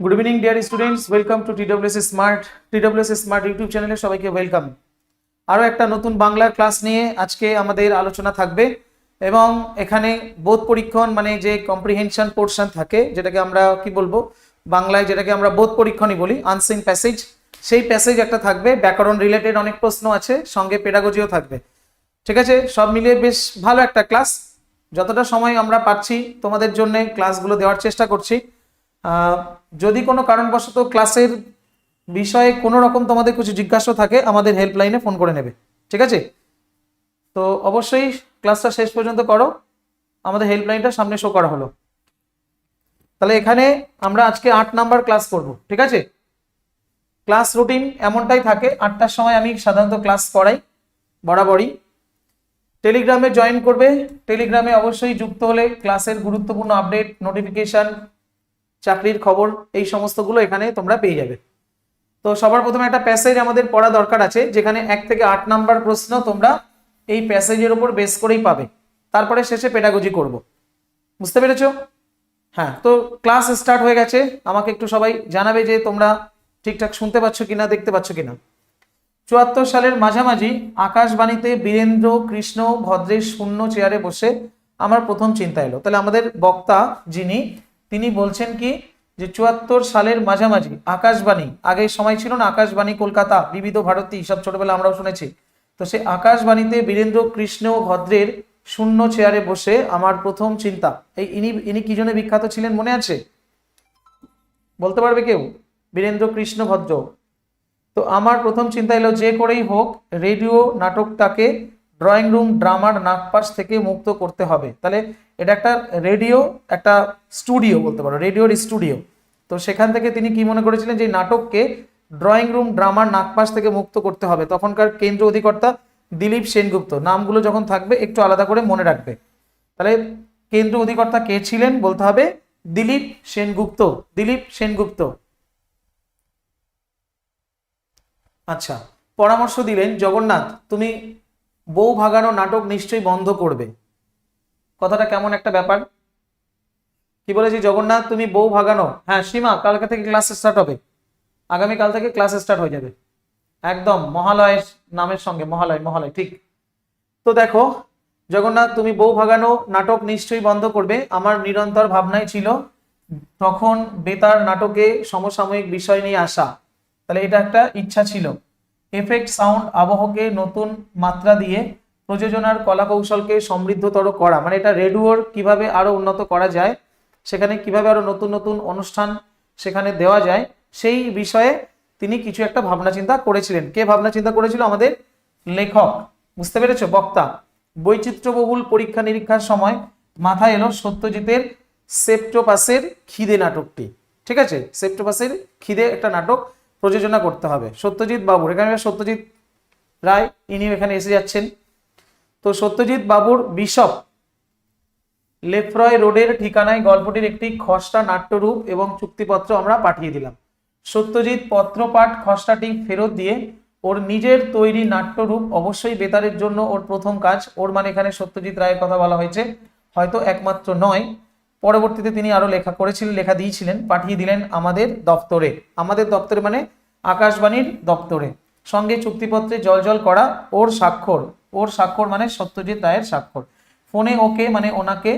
Good evening dear students welcome to TWS smart TWS smart YouTube চ্যানেলে সবাইকে welcome আরও একটা নতুন বাংলার ক্লাস নিয়ে আজকে আমাদের আলোচনা থাকবে এবং এখানে বোধ পরীক্ষণ মানে যে কম্প্রিহেনশন পোর্শন থাকে, যেটাকে আমরা কি বলব? বাংলায় যেটাকে আমরা বোধ পরীক্ষণই বলি আনসিন প্যাসেজ সেই প্যাসেজ একটা থাকবে, ব্যাকরণ রিলেটেড অনেক প্রশ্ন আছে, সঙ্গে পেডাগজিও থাকবে। ঠিক আছে? সব মিলিয়ে বেশ ভালো একটা ক্লাস যতটা সময় আমরা পাচ্ছি তোমাদের জন্য ক্লাসগুলো দেওয়ার চেষ্টা করছি। যদি কোনো কারণবশত ক্লাসের বিষয়ে কোনো রকম তোমাদের কিছু জিজ্ঞাসা থাকে, আমাদের হেল্পলাইনে ফোন করে নেবে। ঠিক আছে? তো অবশ্যই ক্লাসটা শেষ পর্যন্ত করো। আমাদের হেল্পলাইনটা সামনে শো করা হলো। তাহলে এখানে আমরা আজকে আট নাম্বার ক্লাস করব। ঠিক আছে? ক্লাস রুটিন এমনটাই থাকে। আটটার সময় আমি সাধারণত ক্লাস করাই বরাবরই। টেলিগ্রামে জয়েন করবে। টেলিগ্রামে অবশ্যই যুক্ত হলে ক্লাসের গুরুত্বপূর্ণ আপডেট নোটিফিকেশন চাকরির খবর, এই সমস্তগুলো এখানে তোমরা পেয়ে যাবে। তো সবার প্রথমে একটা প্যাসেজ আমাদের পড়া দরকার আছে, যেখানে এক থেকে আট নাম্বার প্রশ্ন তোমরা এই প্যাসেজের উপর বেস করেই পাবে। তারপরে শেষে পেডাগজি করব। বুঝতে পেরেছ? হ্যাঁ তো ক্লাস স্টার্ট হয়ে গেছে। আমাকে একটু সবাই জানাবে যে তোমরা ঠিকঠাক শুনতে পাচ্ছ কিনা, দেখতে পাচ্ছ কিনা। চুয়াত্তর সালের মাঝামাঝি আকাশবাণীতে বীরেন্দ্র, কৃষ্ণ, ভদ্রের শূন্য চেয়ারে বসে আমার প্রথম চিন্তা এলো। তাহলে আমাদের বক্তা যিনি তিনি বলছেন কি, যে চুয়াত্তর সালের মাঝামাঝি, আকাশবাণী, আগের সময় ছিল না আকাশবাণী কলকাতা, বিবিধ ভারতী, সব ছোটবেলা আমরাও শুনেছি। তো সে আকাশবাণীতে বীরেন্দ্র কৃষ্ণ ভদ্রের শূন্য চেয়ারে বসে আমার প্রথম চিন্তা, এই ইনি ইনি কি জন্য বিখ্যাত ছিলেন মনে আছে? বলতে পারবে কেউ? বীরেন্দ্র কৃষ্ণ ভদ্র। তো আমার প্রথম চিন্তা এলো যে করেই হোক, রেডিও নাটকটাকে ড্রয়িং রুম ড্রামার নাগপাশ থেকে মুক্ত করতে হবে। তাহলে এটা একটা রেডিও একটা স্টুডিও বলতে পারো রেডিওর স্টুডিও তো সেখান থেকে তিনি কি মনে করেছিলেন যে নাটককে ড্রয়িং রুম ড্রামার নাকপাশ থেকে মুক্ত করতে হবে। তখনকার কেন্দ্র অধিকর্তা দিলীপ সেনগুপ্ত। নামগুলো যখন থাকবে, একটু আলাদা করে মনে রাখবে। তাহলে কেন্দ্র অধিকর্তা কে ছিলেন বলতে হবে? দিলীপ সেনগুপ্ত। দিলীপ সেনগুপ্ত। আচ্ছা পরামর্শ দিলেন জগন্নাথ, তুমি বউ ভাগানো নাটক নিশ্চয়ই বন্ধ করবে। কথাটা কেমন একটা ব্যাপার? কি বলেছি, জগন্নাথ, তুমি বউ ভাগানো। হ্যাঁ সীমা, কালকে থেকে ক্লাস স্টার্ট হবে। আগামীকাল থেকে ক্লাস স্টার্ট হয়ে যাবে। একদম, মহালয়ের নামের সঙ্গে, মহালয় মহালয়, ঠিক। তো দেখো, জগন্নাথ, তুমি বউ ভাগানো, নাটক নিশ্চয়ই বন্ধ করবে। আমার নিরন্তর ভাবনাই ছিল, তখন বেতার নাটকে সমসাময়িক বিষয় নিয়ে আসা। তাহলে এটা একটা ইচ্ছা ছিল। এফেক্ট সাউন্ড আবহকে নতুন মাত্রা দিয়ে প্রযোজনার কলা কৌশলকে সমৃদ্ধতর করা মানে এটা রেডিওর কীভাবে আরও উন্নত করা যায়, সেখানে কীভাবে আরও নতুন নতুন অনুষ্ঠান সেখানে দেওয়া যায়, সেই বিষয়ে তিনি কিছু একটা ভাবনা চিন্তা করেছিলেন। কে ভাবনা চিন্তা করেছিল? আমাদের লেখক, বুঝতে পেরেছ? বক্তা। বৈচিত্র্যবহুল পরীক্ষা নিরীক্ষার সময় মাথায় এলো সত্যজিতের সেপ্টোপাসের খিদে নাটকটি। ঠিক আছে? সেপ্টোপাসের খিদে একটা নাটক প্রযোজনা করতে হবে। সত্যজিৎ বাবুর, এখানে সত্যজিৎ রায় ইনি এখানে এসে যাচ্ছেন। তো সত্যজিৎ বাবুর বিশপ লেফ্রয় রোডের ঠিকানায় গল্পটির একটি খসড়া নাট্যরূপ এবং চুক্তিপত্র আমরা পাঠিয়ে দিলাম। সত্যজিৎ পত্রপাঠ খসড়াটি ফেরত দিয়ে ওর নিজের তৈরি নাট্যরূপ অবশ্যই বেতারের জন্য ওর প্রথম কাজ। ওর মানে এখানে সত্যজিৎ রায়ের কথা বলা হয়েছে, হয়তো একমাত্র নয়। পরবর্তীতে তিনি আরও লেখা করেছিলেন, লেখা দিয়েছিলেন, পাঠিয়ে দিলেন আমাদের দপ্তরে। আমাদের দপ্তরে মানে আকাশবাণীর দপ্তরে। সঙ্গে চুক্তিপত্রে জল করা ওর স্বাক্ষর। ওর স্বাক্ষর মানে সত্যজিৎ রায়ের স্বাক্ষর। ফোনে ওকে মানে ওনাকে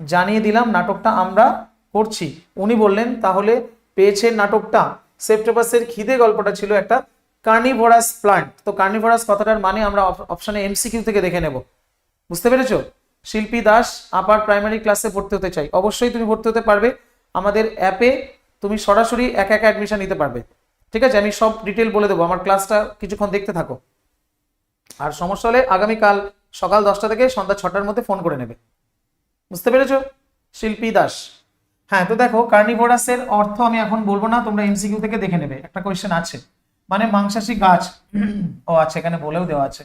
জানিয়ে দিলাম, নাটকটা আমরা করছি। উনি বললেন, তাহলে পেয়েছেন নাটকটা। সেপ্টেপাসের খিদে গল্পটা ছিল একটা কার্নিভোরাস প্লান্ট। তো কার্নিভোরাস কথাটার মানে আমরা অপশনে এমসিকিউ থেকে দেখে নেব। বুঝতে পেরেছ? শিল্পী দাস আপার প্রাইমারি ক্লাসে ভর্তি হতে চাই। অবশ্যই তুমি ভর্তি হতে পারবে। আমাদের অ্যাপে তুমি সরাসরি একা একা অ্যাডমিশন নিতে পারবে। ঠিক আছে? আমি সব ডিটেল বলে দেবো। আমার ক্লাসটা কিছুক্ষণ দেখতে থাকো। আর সমস্যা হলে আগামীকাল সকাল দশটা থেকে সন্ধ্যা ছটার মধ্যে ফোন করে নেবে। বুঝতে পেরেছ? শিল্পী দাস। হ্যাঁ তো দেখো, কার্নিভোরাসের অর্থ আমি এখন বলব না, তোমরা এমসিকিউ থেকে দেখে নেবে। একটা কোয়েশ্চেন আছে। মানে মাংসাশী গাছ, ও আচ্ছা এখানে বলেও দেওয়া আছে।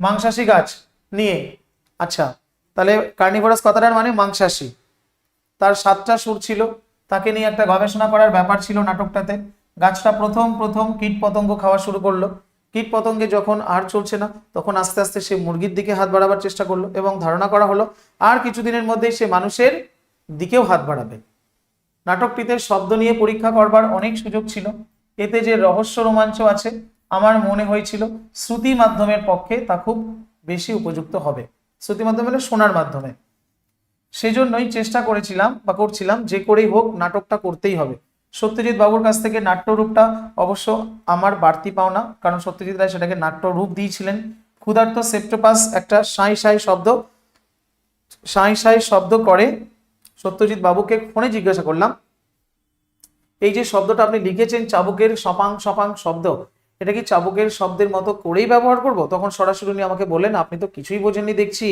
মাংসাশী গাছ নিয়ে আচ্ছা তাহলে কার্নিভোরাস কথাটার মানে মাংসাশী। তার সাতটা সুর ছিল, তাকে নিয়ে একটা গবেষণা করার ব্যাপার ছিল নাটকটাতে। গাছটা প্রথম প্রথম কীট পতঙ্গ খাওয়া শুরু করল। কীট পতঙ্গে যখন আর চলছে না, তখন আস্তে আস্তে সে মুরগির দিকে হাত বাড়াবার চেষ্টা করল এবং ধারণা করা হলো, আর কিছুদিনের মধ্যেই সে মানুষের দিকেও হাত বাড়াবে। নাটকটিতে শব্দ নিয়ে পরীক্ষা করবার অনেক সুযোগ ছিল। এতে যে রহস্য রোমাঞ্চ আছে, আমার মনে হয়েছিল শ্রুতি মাধ্যমের পক্ষে তা খুব বেশি উপযুক্ত হবে। শ্রুতি মাধ্যমে মানে শোনার মাধ্যমে। সেজন্যই চেষ্টা করেছিলাম বা করছিলাম যে করেই হোক নাটকটা করতেই হবে। সত্যজিৎ বাবুর কাছ থেকে নাট্যরূপটা অবশ্য আমার বাড়তি পাওনা, কারণ সত্যজিৎ রায় সেটাকে নাট্যরূপ দিয়েছিলেন। ক্ষুধার্ত সেপ্টোপাস একটা সাঁই সাঁই শব্দ, সাঁই সাঁই শব্দ করে সত্যজিৎ বাবুকে ফোনে জিজ্ঞাসা করলাম, এই যে শব্দটা আপনি লিখেছেন চাবুকের সপাং সপাং শব্দ, এটা কি চাবুকের শব্দের মতো করেই ব্যবহার করব? তখন সরাসরি উনি আমাকে বলেন আপনি তো কিছুই বোঝেননি দেখছি,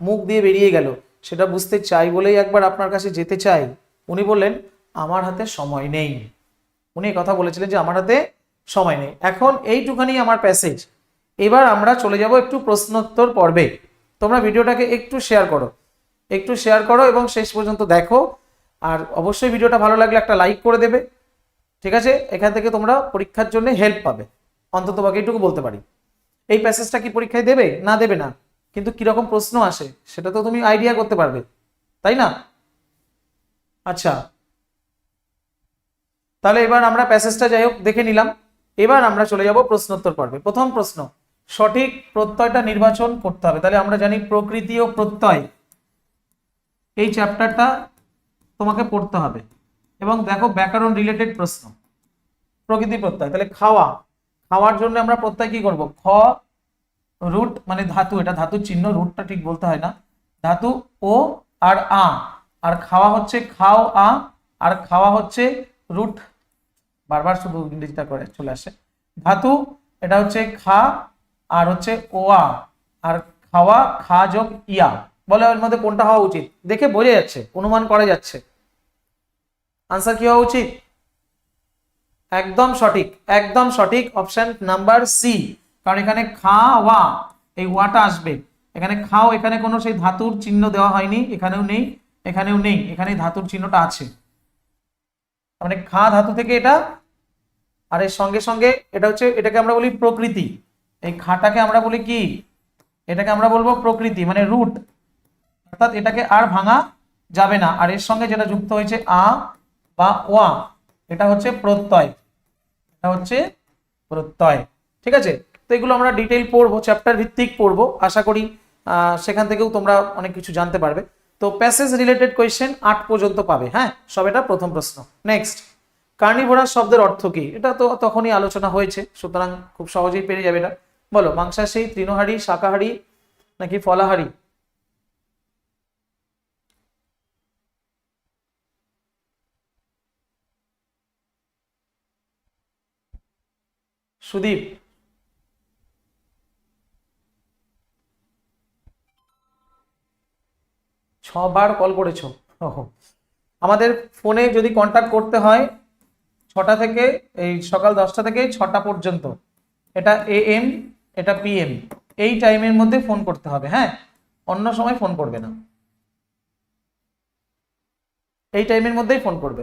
মুখ দিয়ে বেরিয়ে গেল, সেটা বুঝতে চাই বলেই একবার আপনার কাছে যেতে চাই। উনি বললেন আমার হাতে সময় নেই। উনি কথা বলেছিলেন যে আমার হাতে সময় নেই। এখন এইটুখানি আমার প্যাসেজ এবার আমরা চলে যাব একটু প্রশ্নোত্তর পর্বে। তোমরা ভিডিওটাকে একটু শেয়ার করো। একটু শেয়ার করো এবং শেষ পর্যন্ত দেখো। আর অবশ্যই ভিডিওটা ভালো লাগলে একটা লাইক করে দেবে। ঠিক আছে? এখান থেকে তোমরা পরীক্ষার জন্য হেল্প পাবে। অন্তত বাকি এইটুকু বলতে পারি। এই প্যাসেজটা কি পরীক্ষায় দেবে? না দেবে না। কিন্তু কীরকম প্রশ্ন আসে, সেটা তো তুমি আইডিয়া করতে পারবে। তাই না? আচ্ছা তাহলে এবার আমরা প্যাসেজটা যাই হোক, দেখে নিলাম। এবার আমরা চলে যাব প্রশ্নোত্তর পর্বে। প্রথম প্রশ্ন, সঠিক প্রত্যয়টা নির্বাচন করতে হবে। তাহলে আমরা জানি প্রকৃতি ও প্রত্যয়। এই চ্যাপ্টারটা তোমাকে পড়তে হবে। এবং দেখো ব্যাকরণ রিলেটেড প্রশ্ন, প্রকৃতি প্রত্যয়। তাহলে খাওয়া, খাওয়ার জন্য আমরা প্রত্যয় কি করব? খ, রুট মানে ধাতু। এটা ধাতু চিহ্ন, রুটটা ঠিক বলতে হয় না। ধাতু, ও আর আ। আর খাওয়া হচ্ছে, খাও আ। আর খাওয়া হচ্ছে, রুট বারবার শুধু ইংরেজিটা করে, চলে আসে। ধাতু, এটা হচ্ছে খা আর হচ্ছে ওয়া। আর খাওয়া, খা যোগ ইয়া। বলে ওর মধ্যে কোনটা হওয়া উচিত? দেখে বোঝা যাচ্ছে, অনুমান করা যাচ্ছে। আনসার কি হওয়া উচিত? একদম সঠিক একদম সঠিক অপশন নাম্বার সি কারণ এখানে খাওয়া এই ওয়াটা আসবে। এখানে খাও, এখানে কোনো সেই ধাতুর চিহ্ন দেওয়া হয়নি, এখানেও নেই এখানেও নেই, এখানে ধাতুর চিহ্নটা আছে। মানে খা ধাতু থেকে এটা আর এর সঙ্গে সঙ্গে এটা হচ্ছে, এটাকে আমরা বলি প্রকৃতি। এই খাটাকে আমরা বলি কি? এটাকে আমরা বলব প্রকৃতি মানে রুট অর্থাৎ এটাকে আর ভাঙা যাবে না। আর এর সঙ্গে যেটা যুক্ত হয়েছে আ বা ওয়া, এটা হচ্ছে প্রত্যয়। এটা হচ্ছে প্রত্যয়। ঠিক আছে? তো এগুলো আমরা ডিটেইল পড়ব চ্যাপ্টার ভিত্তিক পড়ব। আশা করি সেখান থেকেও তোমরা অনেক কিছু জানতে পারবে। তো প্যাসেজ রিলেটেড কোয়েশ্চেন আট পর্যন্ত পাবে হ্যাঁ? সব এটা প্রথম প্রশ্ন। নেক্সট কার্নিভোরাস শব্দের অর্থ কি? এটা তো তখনই আলোচনা হয়েছে, সুতরাং খুব সহজেই পেরে যাবে এটা বলো, মাংসাশী, তৃণহারি, শাকাহারি নাকি ফলাহারি? সুদীপ। ছবার কল করেছ। আমাদের ফোনে যদি কন্ট্যাক্ট করতে হয় ছটা থেকে এই সকাল দশটা থেকে ছটা পর্যন্ত। এটা এ এম এটা পিএম এই টাইমের মধ্যে ফোন করতে হবে হ্যাঁ? অন্য সময় ফোন করবে না। এই টাইমের মধ্যেই ফোন করবে।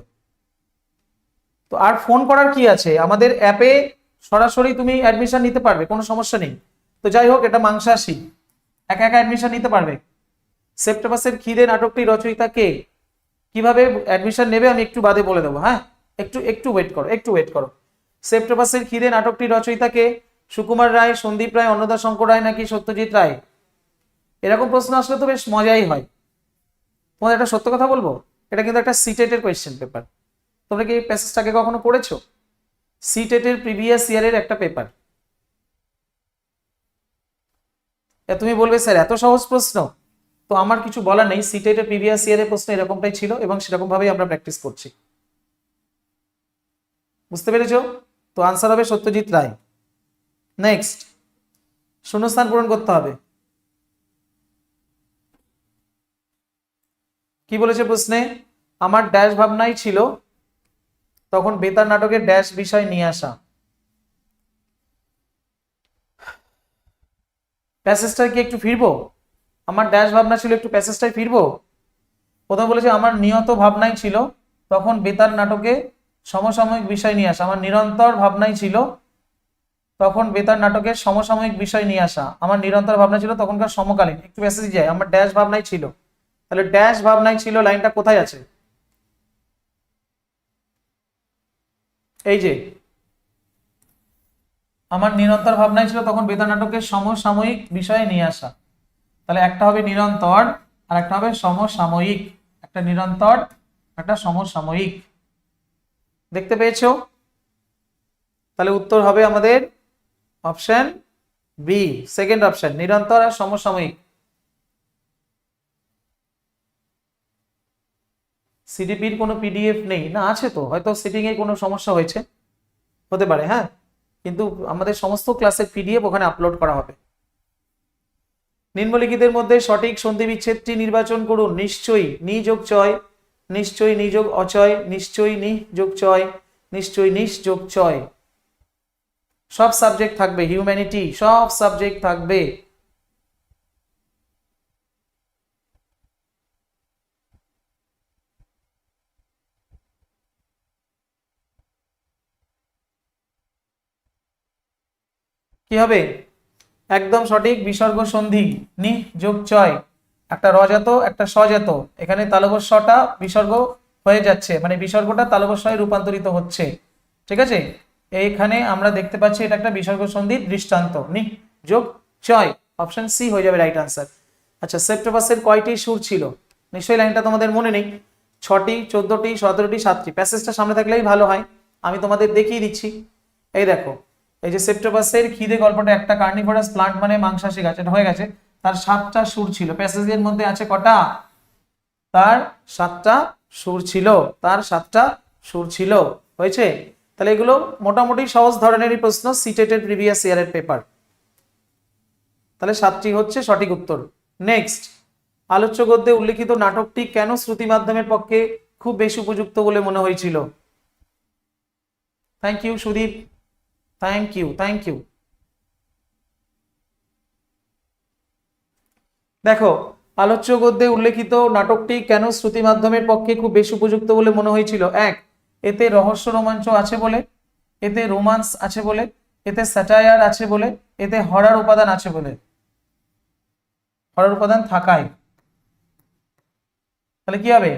তো আর ফোন করার কি আছে? আমাদের অ্যাপে সরাসরি তুমি অ্যাডমিশন নিতে পারবে, কোনো সমস্যা নেই। তো যাই হোক, এটা মাংসাশী। একা একা অ্যাডমিশন নিতে পারবে। সেপ্টেম্বরের খিদে নাটকটি রচয়িতা কে? কীভাবে অ্যাডমিশন নেবে আমি একটু বাদে বলে দেবো হ্যাঁ? একটু একটু ওয়েট করো, একটু ওয়েট করো। সেপ্টেম্বরের খিদে নাটকটি রচয়িতা কে সুকুমার রায়, সন্দীপ রায়, অন্নদা শঙ্কর রায় নাকি সত্যজিৎ রায়? এরকম প্রশ্ন আসলে তো বেশ মজাই হয়। তোমাদের একটা সত্য কথা বলব? এটা কিন্তু একটা সিটেটের কোয়েশ্চেন পেপার তোমরা কি এই প্যাসেজটাকে কখনো পড়েছো? সিটেটের প্রিভিয়াস ইয়ারের একটা পেপার তুমি বলবে, স্যার, এত সহজ প্রশ্ন। তো আমার কিছু বলার নেই। সিটেটের প্রিভিয়াস ইয়ারের প্রশ্ন এরকমটাই ছিল এবং সেরকম ভাবেই আমরা প্র্যাকটিস করছি। বুঝতে পেরেছ? তো আনসার হবে সত্যজিৎ রায়। নেক্সট শূন্যস্থান পূরণ করতে হবে। কি বলেছে প্রশ্নে? আমার ড্যাশ ভাবনাই ছিল তখন বেতার নাটকের ড্যাশ বিষয় নিয়ে আসা। প্যাসেজটা কি একটু ফিরবো? আমার ড্যাশ ভাবনা ছিল একটু প্যাসেজটাই ফিরবো? প্রথমে বলেছে, আমার নিয়ত ভাবনাই ছিল তখন বেতার নাটকে সমসাময়িক বিষয় নিয়ে আসা। আমার নিরন্তর ভাবনাই ছিল, তখন বেতার নাটকের সমসাময়িক বিষয় নিয়ে আসা। আমার নিরন্তর ভাবনা ছিল তখনকার সমকালীন। একটু প্যাসেজ যায় আমার ড্যাশ ভাবনাই ছিল। তাহলে ড্যাশ ভাবনাই ছিল লাইনটা কোথায় আছে? এই যে, আমার নিরন্তর ভাবনাই ছিল তখন বেতার নাটকের সমসাময়িক বিষয়ে নিয়ে আসা। তাহলে একটা হবে নিরন্তর আর একটা হবে সমসাময়িক। একটা নিরন্তর, একটা সমসাময়িক। দেখতে পেয়েছ? তাহলে উত্তর হবে আমাদের অপশন বি সেকেন্ড অপশন নিরন্তর আর সমসাময়িক। সিডিপির কোনো পিডিএফ নেই। না, আছে তো, হয়তো সিটিং কোনো সমস্যা হয়েছে। হতে পারে হ্যাঁ। কিন্তু আমাদের সমস্ত ক্লাসের পিডিএফ ওখানে আপলোড করা হবে। নিম্নলিখিতের মধ্যে সঠিক সন্ধি বিচ্ছেদটি নির্বাচন করুন। নিশ্চয়ই, নিযোগ চয় নিশ্চয়ই নিযোগ অচয় নিশ্চয়ই নি যোগ চয় নিশ্চয়ই নিশ যোগ চয়। সব সাবজেক্ট থাকবে হিউম্যানিটি সব সাবজেক্ট থাকবে। কি হবে? একদম সঠিক বিসর্গ সন্ধি নি যোগ চয়। একটা রজাত, একটা সজাত এখানে তালবস্যটা বিসর্গ হয়ে যাচ্ছে মানে বিসর্গটা তালবস্যয় রূপান্তরিত হচ্ছে। ঠিক আছে? এইখানে আমরা দেখতে পাচ্ছি এটা একটা বিসর্গ সন্ধির দৃষ্টান্ত। নি যোগ চয়, অপশন সি হয়ে যাবে রাইট আনসার আচ্ছা সেপ্টেপাসের কয়টি সুর ছিল? নিশ্চয়ই লাইনটা তোমাদের মনে নেই। ছটি, চোদ্দটি, সতেরোটি, সাতটি। প্যাসেজটা সামনে থাকলেই ভালো হয়। আমি তোমাদের দেখিয়ে দিচ্ছি। এই দেখো, এই যে সেপ্টেপাসের খিদে গল্পটা, একটা কার্নিভোরাস প্লান্ট মানে মাংসাশী গাছ, এটা হয়ে গেছে। তার সাতটা সুর ছিল। প্যাসেজের মধ্যে আছে কটা? তার সাতটা সুর ছিল। তার সাতটা সুর ছিল। হয়েছে? তাহলে এগুলো মোটামুটি সহজ ধরনেরই প্রশ্ন সিটেটের প্রিভিয়াস ইয়ারের পেপার তাহলে সাতটি হচ্ছে সঠিক উত্তর। নেক্সট আলোচ্য গদ্যে উল্লেখিত নাটকটি কেন শ্রুতি মাধ্যমের পক্ষে খুব বেশি উপযুক্ত বলে মনে হয়েছিল? Thank you Sudip. Thank you thank you দেখো আলোচ্য গদ্যে উল্লেখিত নাটকটি কেন শ্রুতি মাধ্যমের পক্ষে খুব বেশি উপযুক্ত বলে মনে হয়েছিল? এক, এতে রহস্য রোমাঞ্চ আছে বলে, এতে রোমান্স আছে বলে, এতে স্যাটায়ার আছে বলে, এতে হরার উপাদান আছে বলে। হরার উপাদান থাকায়। তাহলে কি হবে?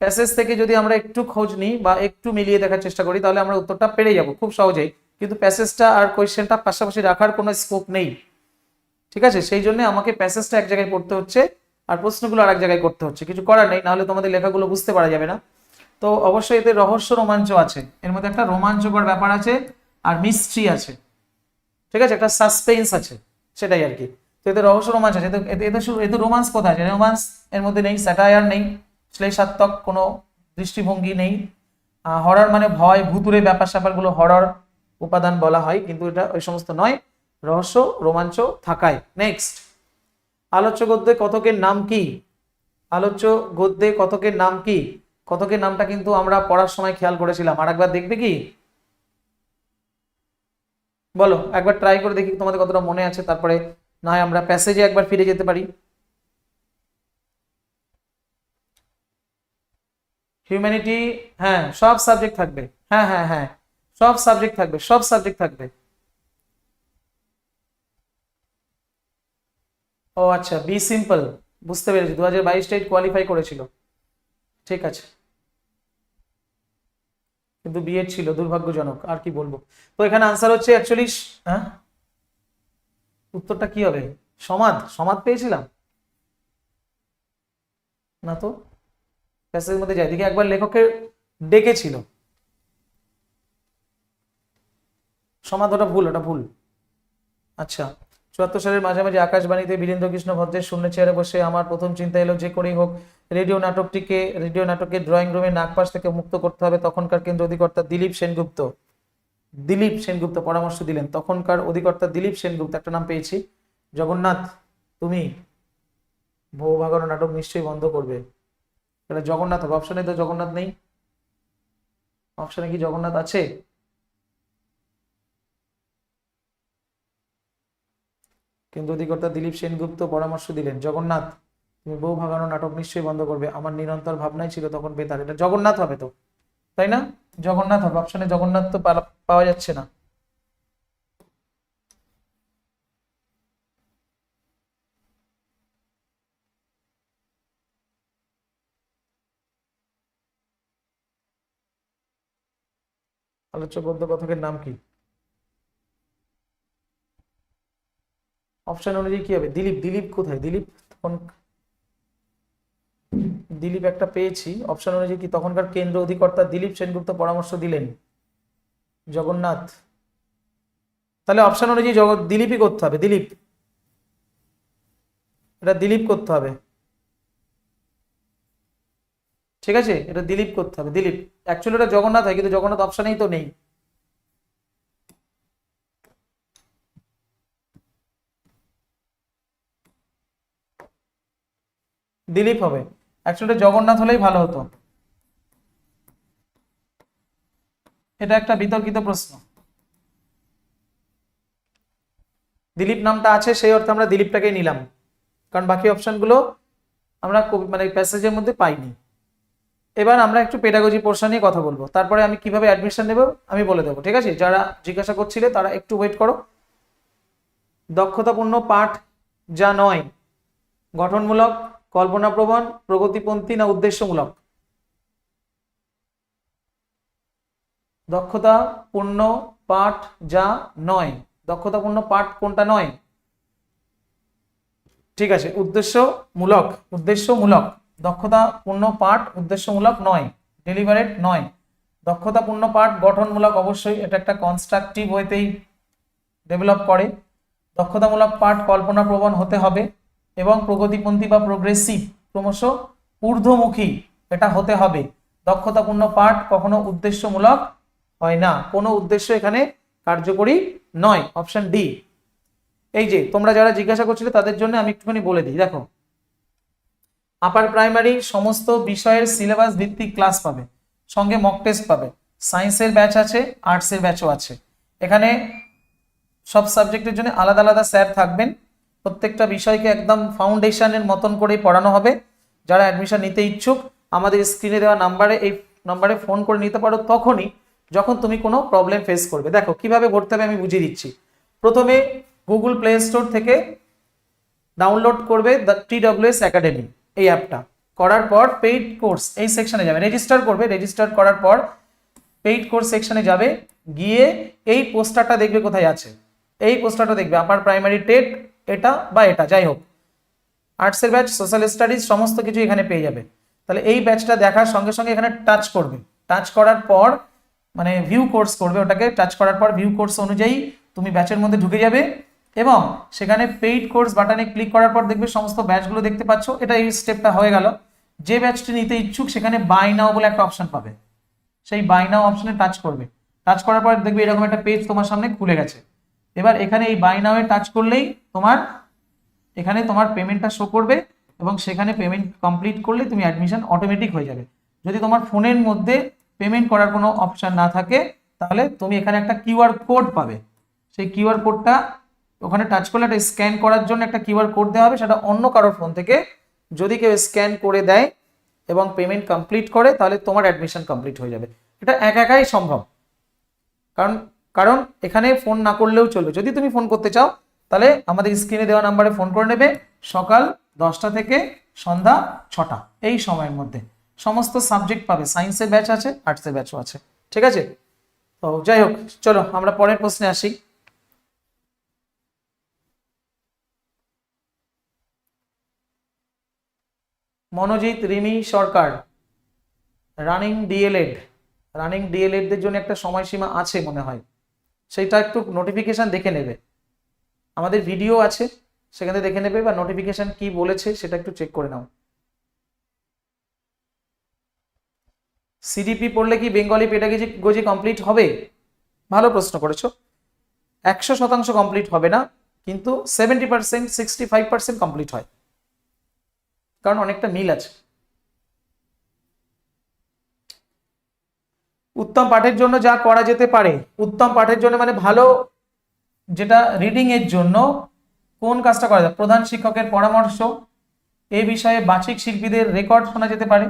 প্যাসেজ থেকে যদি আমরা একটু খোঁজ নিই বা একটু মিলিয়ে দেখার চেষ্টা করি, তাহলে আমরা উত্তরটা পেরে যাব খুব সহজেই। কিন্তু প্যাসেজটা আর কোয়েশ্চেনটা পাশাপাশি রাখার কোনো স্কোপ নেই। ঠিক আছে? সেই জন্য আমাকে প্যাসেজটা এক জায়গায় পড়তে হচ্ছে আর প্রশ্নগুলো আর এক জায়গায় করতে হচ্ছে। কিছু করার নেই, নাহলে তোমাদের লেখাগুলো বুঝতে পারা যাবে না। তো অবশ্যই এতে রহস্য রোমাঞ্চ আছে। এর মধ্যে একটা রোমাঞ্চকর ব্যাপার আছে আর মিস্ট্রি আছে। ঠিক আছে? একটা সাসপেন্স আছে, সেটাই আর কি। তো এতে রহস্য রোমাঞ্চ আছে। এতে- এতে এতে রোমান্স কোথায় আছে? রোমান্স এর মধ্যে নেই স্যাটায়ার নেই, শ্লেষাত্মক কোনো দৃষ্টিভঙ্গি নেই। হরর মানে ভয় ভুতুরে ব্যাপার স্যাপারগুলো হরর উপাদান বলা হয়, কিন্তু এটা ওই সমস্ত নয়। রহস্য, রোমাঞ্চ থাকায়। নেক্সট আলোচ্য গদ্যে কতকের নাম কি? আলোচ্য গদ্যে কতকের নাম কি? কতকের নামটা কিন্তু আমরা পড়ার সময় খেয়াল করেছিলাম। আর একবার দেখবে কি? বলো, একবার ট্রাই করে দেখি তোমাদের কতটা মনে আছে, তারপরে না হয় আমরা প্যাসেজে একবার ফিরে যেতে পারি। হিউম্যানিটি হ্যাঁ সব সাবজেক্ট থাকবে। হ্যাঁ হ্যাঁ হ্যাঁ সব সাবজেক্ট থাকবে, সব সাবজেক্ট থাকবে। ও আচ্ছা বি সিম্পল বুঝতে পেরেছি দু হাজার বাইশ কোয়ালিফাই করেছিল। ঠিক আছে। কিন্তু বিএড ছিল, দুর্ভাগ্যজনক, আর কি বলব? তো এখানে আনসার হচ্ছে অ্যাকচুয়ালি হ্যাঁ? উত্তরটা কি হবে? সমাদ সমাদ পেয়েছিলাম। না তো? প্যাসেজের মধ্যে যাই দেখি একবার লেখককে ডেকেছিল। সমাদ, ওটা ভুল ওটা ভুল। আচ্ছা। চুয়াত্তর সালের মাঝামাঝি আকাশবাণীতে বীরেন্দ্র কৃষ্ণ ভদ্রের শূন্য চেয়ারে বসে আমার প্রথম চিন্তা এলো যে করেই হোক, রেডিও নাটকটিকে, রেডিও নাটকের ড্রয়িং রুমে নাগপাশ থেকে মুক্ত করতে হবে তখনকার কেন্দ্র অধিকর্তা দিলীপ সেনগুপ্ত। দিলীপ সেনগুপ্ত পরামর্শ দিলেন, তখনকার অধিকর্তা দিলীপ সেনগুপ্ত, একটা নাম পেয়েছি, জগন্নাথ, তুমি বউ ভাগানো নাটক নিশ্চয়ই বন্ধ করবে। জগন্নাথ হবে অপশনে তো জগন্নাথ নেই। অপশনে কি জগন্নাথ আছে? কিন্তু অধিকর্তা দিলীপ সেনগুপ্ত পরামর্শ দিলেন, জগন্নাথ, তুমি বউ ভাগানো নাটক নিশ্চয়ই বন্ধ করবে। আমার নিরন্তর ভাবনাই ছিল তখন বেতার। এটা জগন্নাথ হবে তো, তাই না? জগন্নাথ হবে। অপশনে জগন্নাথ তো পাওয়া যাচ্ছে না। আলোচ্য গদ্য কথকের নাম কি? অপশন অনুযায়ী কি হবে? দিলীপ দিলীপ কোথায়? দিলীপ তখন দিলীপ একটা পেয়েছি। অপশন অনুযায়ী কি? তখনকার কেন্দ্র অধিকর্তা দিলীপ সেনগুপ্ত পরামর্শ দিলেন। জগন্নাথ। তাহলে অপশন অনুযায়ী জগৎ দিলীপই করতে হবে। দিলীপ। এটা দিলীপ করতে হবে। ঠিক আছে? এটা দিলীপ করতে হবে। দিলীপ। অ্যাকচুয়ালি এটা জগন্নাথ হয়, কিন্তু জগন্নাথ অপশনেই তো নেই। দিলীপ হবে। অ্যাকচুয়ালি জগন্নাথ হলেই ভালো হতো। এটা একটা বিতর্কিত প্রশ্ন। দিলীপ নামটা আছে, সেই অর্থে আমরা দিলীপটাকেই নিলাম। কারণ বাকি অপশনগুলো আমরা মানে প্যাসেজের মধ্যে পাইনি। এবার আমরা একটু পেডাগজি পোর্শন নিয়ে কথা বলব। তারপরে আমি কীভাবে অ্যাডমিশন নেব আমি বলে দেবো, ঠিক আছে? যারা জিজ্ঞাসা করছিলে তারা একটু ওয়েট করো। দক্ষতাপূর্ণ পাঠ যা নয়, গঠনমূলক কল্পনাপ্রবণ, প্রগতিপন্থী না উদ্দেশ্যমূলক? দক্ষতাপূর্ণ পাঠ যা নয়। দক্ষতাপূর্ণ পাঠ কোনটা নয়? ঠিক আছে, উদ্দেশ্যমূলক উদ্দেশ্যমূলক। দক্ষতাপূর্ণ পাঠ উদ্দেশ্যমূলক নয় ডেলিভারেট নয়। দক্ষতাপূর্ণ পাঠ গঠনমূলক অবশ্যই, এটা একটা কনস্ট্রাকটিভ ওয়েতেই ডেভেলপ করে। দক্ষতামূলক পাঠ কল্পনাপ্রবণ হতে হবে। এবং প্রগতিপন্থী বা প্রোগ্রেসিভ ক্রমশ ঊর্ধ্বমুখী এটা হতে হবে। দক্ষতাপূর্ণ পাঠ কখনো উদ্দেশ্যমূলক হয় না। কোনো উদ্দেশ্য এখানে কার্যকরী নয়। Option D. এই যে, তোমরা যারা জিজ্ঞাসা করছিলে তাদের জন্য আমি একটুখানি বলে দিই। দেখো আপার প্রাইমারি সমস্ত বিষয়ের সিলেবাস ভিত্তিক ক্লাস পাবে। সঙ্গে মক টেস্ট পাবে। সায়েন্সের ব্যাচ আছে আর্টসের ব্যাচও আছে। এখানে সব সাবজেক্টের জন্য আলাদা আলাদা স্যার থাকবেন। প্রত্যেকটা বিষয়কে একদম ফাউন্ডেশনের মতন করে পড়ানো হবে। যারা অ্যাডমিশন নিতে ইচ্ছুক, আমাদের স্ক্রিনে দেওয়া নাম্বারে এই নাম্বারে ফোন করে নিতে পারো তখনই যখন তুমি কোনো প্রবলেম ফেস করবে। দেখো, কীভাবে ভরতে হবে আমি বুঝিয়ে দিচ্ছি। প্রথমে গুগল প্লে স্টোর থেকে ডাউনলোড করবে দ্য টি ডাব্লিউএস একাডেমি এই অ্যাপটা করার পর পেইড কোর্স এই সেকশনে যাবে। রেজিস্টার করবে রেজিস্টার করার পর পেইড কোর্স সেকশনে যাবে। গিয়ে এই পোস্টারটা দেখবে কোথায় আছে। এই পোস্টারটা দেখবে আপার প্রাইমারি টেট এটা বা এটা, যাই হোক। আর্টসের ব্যাচ সোশ্যাল স্টাডিজ সমস্ত কিছু এখানে পেয়ে যাবে। তাহলে এই ব্যাচটা দেখার সঙ্গে সঙ্গে এখানে টাচ করবে। টাচ করার পর মানে ভিউ কোর্স করবে ওটাকে। টাচ করার পর ভিউ কোর্স অনুযায়ী তুমি ব্যাচের মধ্যে ঢুকে যাবে এবং সেখানে পেইড কোর্স বাটনে ক্লিক করার পর দেখবে সমস্ত ব্যাচগুলো দেখতে পাচ্ছ। এটা এই স্টেপটা হয়ে গেল। যে ব্যাচটি নিতে ইচ্ছুক, সেখানে বাই নাও বলে একটা অপশন পাবে। সেই বাই নাও অপশনে টাচ করবে। টাচ করার পর দেখবে এরকম একটা পেজ তোমার সামনে খুলে গেছে। এবার এখানে এই বাই এ টাচ করলেই তোমার, এখানে তোমার পেমেন্টটা শো করবে এবং সেখানে পেমেন্ট কমপ্লিট করলে তুমি অ্যাডমিশন অটোমেটিক হয়ে যাবে। যদি তোমার ফোনের মধ্যে পেমেন্ট করার কোনো অপশান না থাকে, তাহলে তুমি এখানে একটা কিউআর কোড পাবে। সেই কিউআর কোডটা ওখানে টাচ করলে একটা স্ক্যান করার জন্য একটা কিউআর কোড দেওয়া হবে, সেটা অন্য কারোর ফোন থেকে। যদি কেউ স্ক্যান করে দেয় এবং পেমেন্ট কমপ্লিট করে, তাহলে তোমার অ্যাডমিশন কমপ্লিট হয়ে যাবে। এটা এক একাই সম্ভব। কারণ কারণ এখানে ফোন না করলেও চলবে। যদি তুমি ফোন করতে চাও, তাহলে আমাদের স্ক্রিনে দেওয়া নাম্বারে ফোন করে নেবে। সকাল দশটা থেকে সন্ধ্যা ছটা, এই সময়ের মধ্যে। সমস্ত সাবজেক্ট পাবে। সায়েন্সের ব্যাচ আছে আর্টসের ব্যাচও আছে। ঠিক আছে? তো যাই হোক, চলো আমরা পরের প্রশ্নে আসি। Monojit Rimi Sarkar running DElEd running ডিএলএডদের জন্য একটা সময়সীমা আছে মনে হয়। সেটা একটু নোটিফিকেশন দেখে নেবে। আমাদের ভিডিও আছে, সেখানে দেখে নেবে বা নোটিফিকেশন কি বলেছে সেটা একটু চেক করে নাও। সিডিপি পড়লে কি বেঙ্গলি পেডাগজি গোজি কমপ্লিট হবে? ভালো প্রশ্ন করেছ। একশো শতাংশ কমপ্লিট হবে না, কিন্তু seventy percent sixty five percent complete হয়। কারণ অনেকটা মিল আছে। উত্তম পাঠের জন্য যা করা যেতে পারে। উত্তম পাঠের জন্য মানে ভালো যেটা রিডিং এর জন্য কোন কাজটা করা যায়? প্রধান শিক্ষকের পরামর্শ এই বিষয়ে বাচিক শিল্পীদের রেকর্ড শোনা যেতে পারে।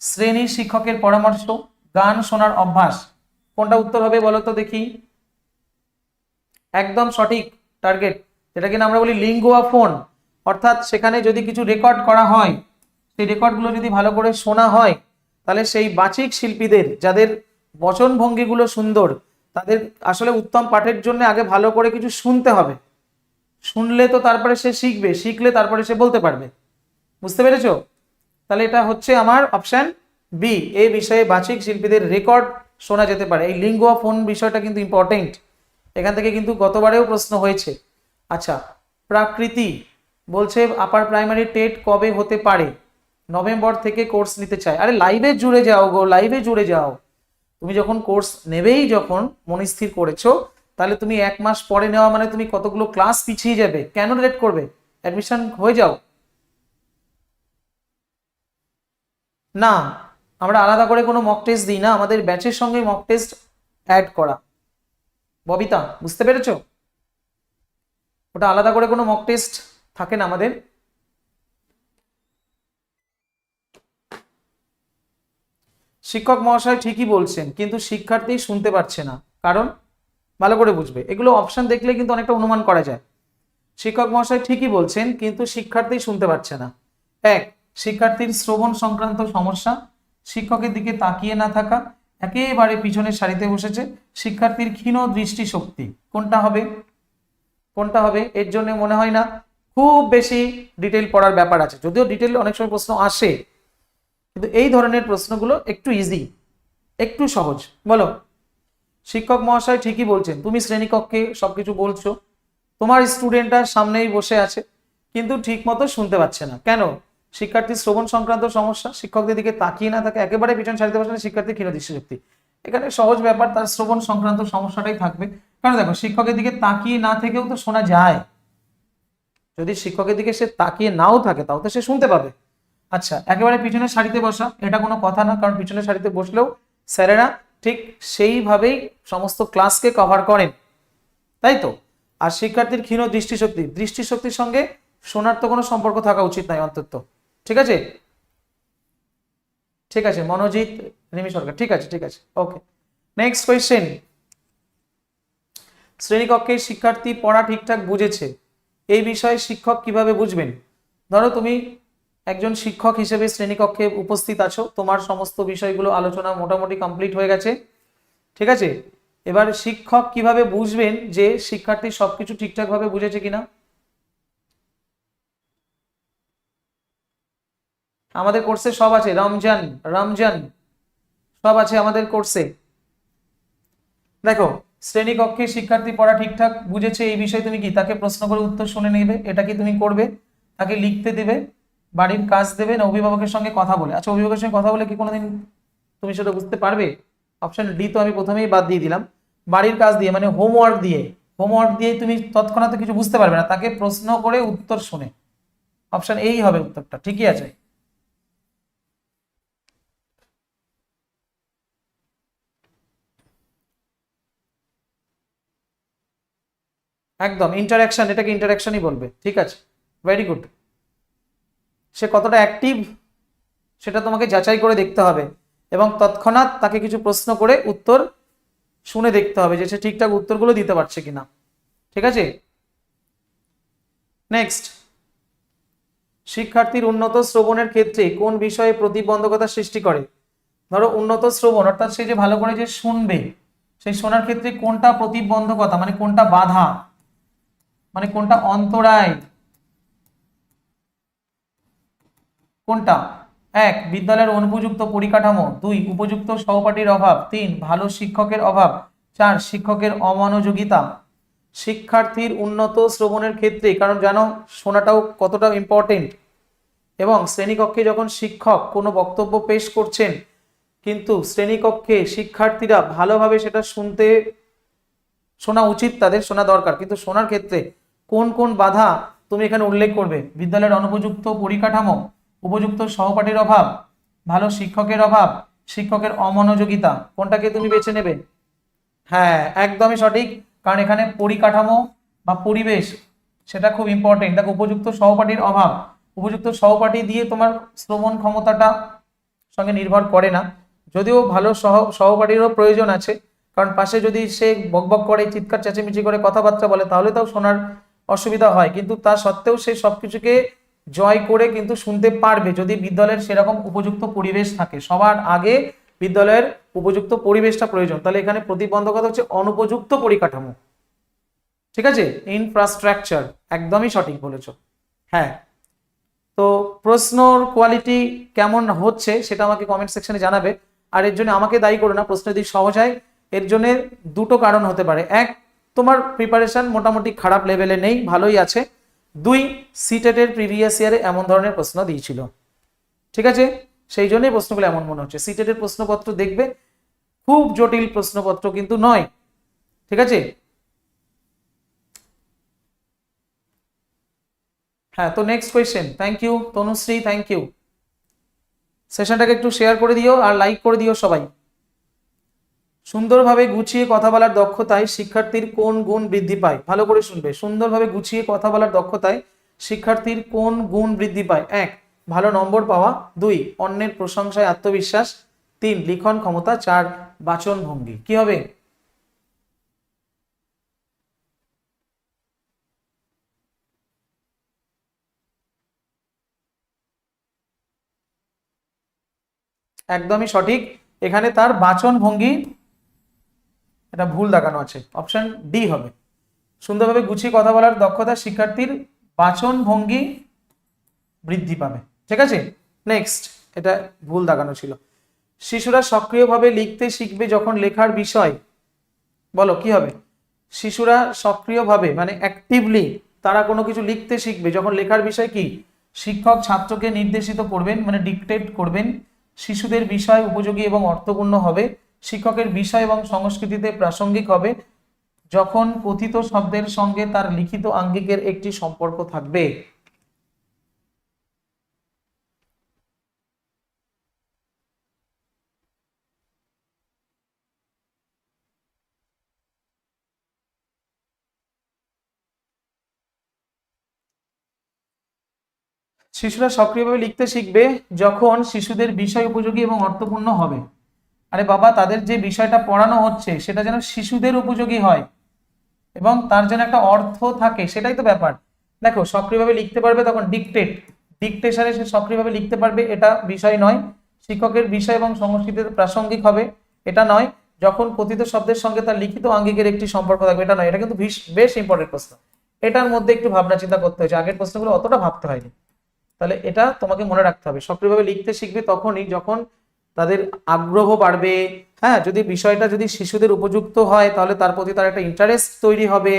শ্রেণি শিক্ষকের পরামর্শ, গান শোনার অভ্যাস, কোনটা উত্তর হবে বলো তো দেখি। একদম সঠিক টার্গেট যেটা কিনা আমরা বলি লিঙ্গুয়া ফোন অর্থাৎ সেখানে যদি কিছু রেকর্ড করা হয়, সেই রেকর্ডগুলো যদি ভালো করে শোনা হয় তাহলে সেই বাচিক শিল্পীদের, যাদের বচন ভঙ্গিগুলো সুন্দর, তাদের আসলে উত্তম পাঠের জন্য আগে ভালো করে কিছু শুনতে হবে। শুনলে তো তারপরে সে শিখবে, শিখলে তারপরে সে বলতে পারবে। বুঝতে পেরেছ? তাহলে এটা হচ্ছে আমার অপশান বি এই বিষয়ে বাচিক শিল্পীদের রেকর্ড শোনা যেতে পারে। এই লিঙ্গ ফোন বিষয়টা কিন্তু ইম্পর্টেন্ট এখান থেকে কিন্তু গতবারেও প্রশ্ন হয়েছে। আচ্ছা প্রাকৃতি বলছে আপার প্রাইমারি টেট কবে হতে পারে? নভেম্বর থেকে কোর্স নিতে চায়। আরে লাইভে জুড়ে যাও গো লাইভে জুড়ে যাও। তুমি যখন কোর্স নেবেই যখন মনস্থির করেছ, তাহলে তুমি এক মাস পরে নেওয়া মানে তুমি কতগুলো ক্লাস পিছিয়ে যাবে। কেন লেট করবে? অ্যাডমিশন হয়ে যাও। না, আমরা আলাদা করে কোনো মক টেস্ট দিই না, আমাদের ব্যাচের সঙ্গে মক টেস্ট অ্যাড করা। ববিতা, বুঝতে পেরেছ? ওটা আলাদা করে কোনো মক টেস্ট থাকে না আমাদের। শিক্ষক মহাশয় ঠিকই বলছেন, কিন্তু শিক্ষার্থী শুনতে পারছে না। কারণ? ভালো করে বুঝবে। এগুলো অপশন দেখলে কিন্তু অনেকটা অনুমান করা যায়। শিক্ষক মহাশয় ঠিকই বলছেন, কিন্তু শিক্ষার্থী শুনতে পারছে না। এক, শিক্ষার্থীর শ্রবণ সংক্রান্ত সমস্যা। শিক্ষকের দিকে তাকিয়ে না থাকা। একেবারে পিছনের সারিতে বসেছে। শিক্ষার্থীর ক্ষীণ দৃষ্টিশক্তি। কোনটা হবে? কোনটা হবে? এর জন্য মনে হয় না। খুব বেশি ডিটেল পড়ার ব্যাপার আছে। যদিও ডিটেল অনেক সময় প্রশ্ন আসে। কিন্তু এই ধরনের প্রশ্নগুলো একটু ইজি একটু সহজ। বলো, শিক্ষক মহাশয় ঠিকই বলছেন, তুমি শ্রেণীকক্ষে সবকিছু বলছো, তোমার স্টুডেন্টরা সামনেই বসে আছে, কিন্তু ঠিক মতো শুনতে পাচ্ছে না। কেন? শিক্ষার্থীর শ্রবণ সংক্রান্ত সমস্যা, শিক্ষকদের দিকে তাকিয়ে না থাকে, একেবারে পিছন সারিতে বসে না শিক্ষার্থীর ক্ষীণ দৃষ্টিশক্তি। এখানে সহজ ব্যাপার, তার শ্রবণ সংক্রান্ত সমস্যাটাই থাকবে। কারণ দেখো, শিক্ষকের দিকে তাকিয়ে না থেকেও তো শোনা যায়। যদি শিক্ষকের দিকে সে তাকিয়ে নাও থাকে, তাও তো সে শুনতে পাবে। আচ্ছা একেবারে পিছনের সারিতে বসা, এটা কোনো কথা না, কারণ পিছনের সারিতে বসলেও স্যারেরা ঠিক সেইভাবেই সমস্ত ক্লাসকে কভার করেন। তাই তো? আর শিক্ষার্থীর ক্ষীণ দৃষ্টিশক্তি, দৃষ্টিশক্তির সঙ্গে শোনার তো কোনো সম্পর্ক থাকা উচিত নয় অন্তত। ঠিক আছে? ঠিক আছে, মনোজিৎ, রিমি সরকার, ঠিক আছে ঠিক আছে ওকে নেক্সট কোয়েশ্চেন শ্রেণীকক্ষে শিক্ষার্থী পড়া ঠিকঠাক বুঝেছে। এই বিষয়ে শিক্ষক কীভাবে বুঝবেন? ধরো তুমি একজন শিক্ষক হিসেবে শ্রেণীকক্ষে উপস্থিত আছো। তোমার সমস্ত বিষয়গুলো আলোচনা মোটামুটি কমপ্লিট হয়ে গেছে। ঠিক আছে? এবার শিক্ষক কীভাবে বুঝবেন যে শিক্ষার্থী সবকিছু ঠিকঠাকভাবে বুঝেছে কিনা? আমাদের কোর্সে সব আছে। রমজান রমজান। সব আছে আমাদের কোর্সে দেখো, শ্রেণীকক্ষে শিক্ষার্থী পড়া ঠিকঠাক বুঝেছে, এই বিষয়ে তুমি কি? তাকে প্রশ্ন করে উত্তর শুনে নেবে। এটা কি তুমি করবে? তাকে লিখতে দেবে। বাড়ির কাজ দেবে না অভিভাবকের সঙ্গে কথা বলে। আচ্ছা অভিভাবকের সঙ্গে কথা বলে কি কোনোদিন তুমি সেটা বুঝতে পারবে? অপশন ডি তো আমি প্রথমেই বাদ দিয়ে দিলাম। বাড়ির কাজ দিয়ে মানে হোমওয়ার্ক দিয়ে। হোমওয়ার্ক দিয়ে তুমি তৎক্ষণাৎ কিছু বুঝতে পারবে না। তাকে প্রশ্ন করে উত্তর শুনে। অপশন এই হবে উত্তরটা, ঠিকই আছে। একদম ইন্টারাকশন এটাকে ইন্টারাকশনই বলবে। ঠিক আছে ভেরি গুড সে কতটা অ্যাক্টিভ সেটা তোমাকে যাচাই করে দেখতে হবে এবং তৎক্ষণাৎ তাকে কিছু প্রশ্ন করে উত্তর শুনে দেখতে হবে যে সে ঠিকঠাক উত্তরগুলো দিতে পারছে কিনা। ঠিক আছে? নেক্সট শিক্ষার্থীর উন্নত শ্রবণের ক্ষেত্রে কোন বিষয়ে প্রতিবন্ধকতা সৃষ্টি করে? ধরো উন্নত শ্রবণ, অর্থাৎ সে যে ভালো করে যে শুনবে সেই শোনার ক্ষেত্রে কোনটা প্রতিবন্ধকতা মানে কোনটা বাধা মানে কোনটা অন্তরায় কোনটা? এক, বিদ্যালয়ের অনুপযুক্ত পরিকাঠামো। দুই, উপযুক্ত সহপাঠীর অভাব। তিন, ভালো শিক্ষকের অভাব। চার, শিক্ষকের অমনোযোগিতা। শিক্ষার্থীর উন্নত শ্রবণের ক্ষেত্রে, কারণ জানো, শোনাটাও কতটা ইম্পর্টেন্ট এবং শ্রেণীকক্ষে যখন শিক্ষক কোনো বক্তব্য পেশ করছেন, কিন্তু শ্রেণীকক্ষে শিক্ষার্থীরা ভালোভাবে সেটা শুনতে, শোনা উচিত তাদের, শোনা দরকার। কিন্তু শোনার ক্ষেত্রে কোন কোন বাধা তুমি এখানে উল্লেখ করবে? বিদ্যালয়ের অনুপযুক্ত পরিকাঠামো উপযুক্ত সহপাঠীর অভাব, ভালো শিক্ষকের অভাব, শিক্ষকের অমনোযোগিতা, কোনটাকে তুমি বেছে নেবে? হ্যাঁ একদমই সঠিক, কারণ এখানে পরিকাঠামো বা পরিবেশ সেটা খুব ইম্পর্টেন্ট দেখো, উপযুক্ত সহপাঠীর অভাব, উপযুক্ত সহপাঠী দিয়ে তোমার শ্রবণ ক্ষমতাটা সঙ্গে নির্ভর করে না। যদিও ভালো সহ, সহপাঠীরও প্রয়োজন আছে, কারণ পাশে যদি সে বকবক করে, চিৎকার, চেঁচেমেচি করে, কথাবার্তা বলে, তাহলে তাও শোনার অসুবিধা হয়। কিন্তু তা সত্ত্বেও সে সবকিছুকে জয় করে কিন্তু শুনতে পারবে যদি বিদ্যালয়ের সেরকম উপযুক্ত পরিবেশ থাকে। সবার আগে বিদ্যালয়ের উপযুক্ত পরিবেশটা প্রয়োজন। তাহলে এখানে প্রতিবন্ধকতা হচ্ছে অনুপযুক্ত পরিকাঠামো। ঠিক আছে? ইনফ্রাস্ট্রাকচার একদমই সঠিক বলেছ। হ্যাঁ। তো প্রশ্নর কোয়ালিটি কেমন হচ্ছে সেটা আমাকে কমেন্ট সেকশনে জানাবে। আর এর জন্য আমাকে দায়ী করো না, প্রশ্ন যদি সহজ হয়, এর জন্য দুটো কারণ হতে পারে। এক, তোমার প্রিপারেশন মোটামুটি খারাপ লেভেলে নেই, ভালোই আছে। দুই সিটেটের প্রিভিয়াস ইয়ারে এমন ধরনের প্রশ্ন দিয়েছিল। ঠিক আছে? সেই জন্যই প্রশ্নগুলো এমন মনে হচ্ছে। সিটেটের প্রশ্নপত্র দেখবে, খুব জটিল প্রশ্নপত্র কিন্তু নয়। ঠিক আছে? হ্যাঁ তো next question thank you Tanushree thank you সেশনটাকে একটু শেয়ার করে দিও আর লাইক করে দিও সবাই। সুন্দরভাবে গুছিয়ে কথা বলার দক্ষতায় শিক্ষার্থীর কোন গুণ বৃদ্ধি পায়? ভালো করে শুনবে। সুন্দরভাবে গুছিয়ে কথা বলার দক্ষতায় শিক্ষার্থীর কোন গুণ বৃদ্ধি পায়? এক, ভালো নম্বর পাওয়া। দুই, অন্যের প্রশংসায় আত্মবিশ্বাস। তিন, লিখন ক্ষমতা। চার বাচন ভঙ্গি কি হবে? একদমই সঠিক। এখানে তার বাচন ভঙ্গি এটা ভুল দেখানো আছে। অপশন ডি হবে। সুন্দরভাবে গুছিয়ে কথা বলার দক্ষতা শিক্ষার্থীর বাচন ভঙ্গি বৃদ্ধি পাবে। ঠিক আছে? নেক্সট এটা ভুল দেখানো ছিল। শিশুরা সক্রিয়ভাবে লিখতে শিখবে যখন লেখার বিষয়। বলো, কি হবে? শিশুরা সক্রিয়ভাবে মানে অ্যাক্টিভলি তারা কোনো কিছু লিখতে শিখবে যখন লেখার বিষয় কি? শিক্ষক ছাত্রকে নির্দেশিত করবেন মানে ডিকটেট করবেন। শিশুদের বিষয় উপযোগী এবং অর্থপূর্ণ হবে। শিক্ষকের বিষয় এবং সংস্কৃতিতে প্রাসঙ্গিক হবে যখন কথিত শব্দের সঙ্গে তার লিখিত আঙ্গিকের একটি সম্পর্ক থাকবে। শিশুরা সক্রিয়ভাবে লিখতে শিখবে যখন শিশুদের বিষয় উপযোগী এবং অর্থপূর্ণ হবে। আরে বাবা, তাদের যে বিষয়টা পড়ানো হচ্ছে, সেটা যেন শিশুদের উপযোগী হয় এবং তার যেন একটা অর্থ থাকে, সেটাই তো ব্যাপার। দেখো, সক্রিয়ভাবে লিখতে পারবে তখন ডিকটেট ডিকটেশনে সে সক্রিয়ভাবে লিখতে পারবে, এটা বিষয় নয়। শিক্ষকের বিষয় এবং সংস্কৃতিতে প্রাসঙ্গিক হবে, এটা নয়। যখন কথিত শব্দের সঙ্গে তার লিখিত আঙ্গিকের একটি সম্পর্ক থাকবে, এটা নয়। এটা কিন্তু বেশ ইম্পর্টেন্ট প্রশ্ন। এটার মধ্যে একটু ভাবনা চিন্তা করতে হয়েছে। আগের প্রশ্নগুলো অতটা ভাবতে হয়নি। তাহলে এটা তোমাকে মনে রাখতে হবে। সক্রিয়ভাবে লিখতে শিখবে তখনই যখন তাদের আগ্রহ বাড়বে। হ্যাঁ যদি বিষয়টা যদি শিশুদের উপযুক্ত হয়, তাহলে তার প্রতি তার একটা ইন্টারেস্ট তৈরি হবে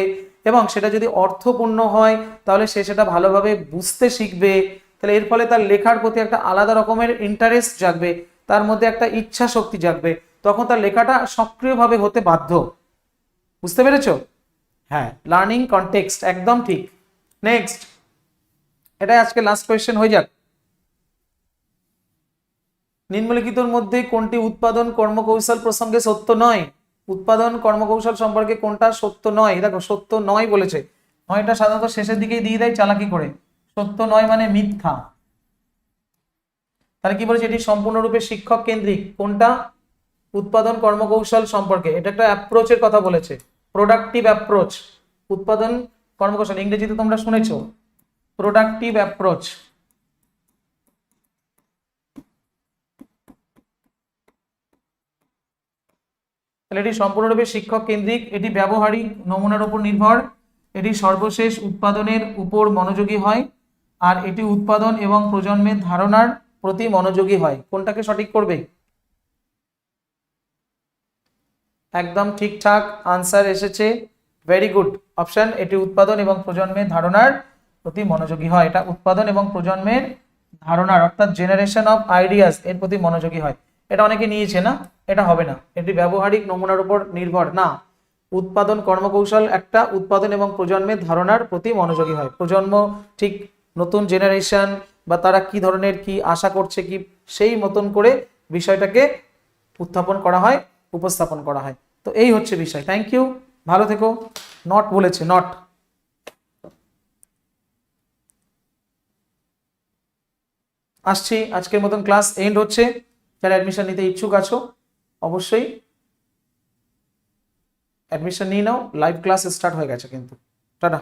এবং সেটা যদি অর্থপূর্ণ হয়, তাহলে সে সেটা ভালোভাবে বুঝতে শিখবে। তাহলে এর ফলে তার লেখার প্রতি একটা আলাদা রকমের ইন্টারেস্ট জাগবে, তার মধ্যে একটা ইচ্ছা শক্তি জাগবে। তখন তার লেখাটা সক্রিয়ভাবে হতে বাধ্য। বুঝতে পেরেছ? হ্যাঁ লার্নিং কনটেক্সট একদম ঠিক। নেক্সট এটাই আজকে লাস্ট কোয়েশ্চেন হয়ে যাক। নিম্নলিখিতর মধ্যে কোনটি উৎপাদন কর্মকৌশল প্রসঙ্গে সত্য নয়? উৎপাদন কর্মকৌশল সম্পর্কে কোনটা সত্য নয়? দেখো, সত্য নয় বলেছে। নয়টা সাধারণত শেষের দিকেই দিয়ে দেয় চালাকি করে। সত্য নয় মানে মিথ্যা। তাহলে কি বলেছে? এটি সম্পূর্ণরূপে শিক্ষক কেন্দ্রিক। কোনটা? উৎপাদন কর্মকৌশল সম্পর্কে। এটা একটা অ্যাপ্রোচের কথা বলেছে। প্রোডাক্টিভ অ্যাপ্রোচ উৎপাদন কর্মকৌশল। ইংরেজিতে তোমরা শুনেছ? প্রোডাক্টিভ অ্যাপ্রোচ তাহলে এটি সম্পূর্ণরূপে শিক্ষক কেন্দ্রিক, এটি ব্যবহারিক নমুনার উপর নির্ভর, এটি সর্বশেষ উৎপাদনের উপর মনোযোগী হয়, আর এটি উৎপাদন এবং প্রজন্মের ধারণার প্রতি মনোযোগী হয়। কোনটাকে সঠিক করবে? একদম ঠিকঠাক আনসার এসেছে। ভেরি গুড অপশন এটি উৎপাদন এবং প্রজন্মের ধারণার প্রতি মনোযোগী হয়। এটা উৎপাদন এবং প্রজন্মের ধারণার, অর্থাৎ জেনারেশন অফ আইডিয়াস এর প্রতি মনোযোগী হয়। এটা অনেকে নিয়েছে না? এটা হবে না। এটি ব্যবহারিক নমুনার উপর নির্ভর। না, উৎপাদন কর্মকৌশল একটা উৎপাদন এবং প্রজন্মের ধারণার প্রতি মনোযোগী হয়। প্রজন্ম ঠিক নতুন জেনারেশন বা তারা কি ধরনের কি আশা করছে কি সেই মতন করে বিষয়টাকে উত্থাপন করা হয়, উপস্থাপন করা হয়। তো এই হচ্ছে বিষয়। থ্যাংক ইউ ভালো থেকো। নট বলেছে নট আসছি। আজকের মতন ক্লাস এন্ড হচ্ছে। যারা অ্যাডমিশন নিতে ইচ্ছুক আছো অবশ্যই অ্যাডমিশন নিয়ে নাও লাইভ ক্লাস স্টার্ট হয়ে গেছে কিন্তু। টাটা।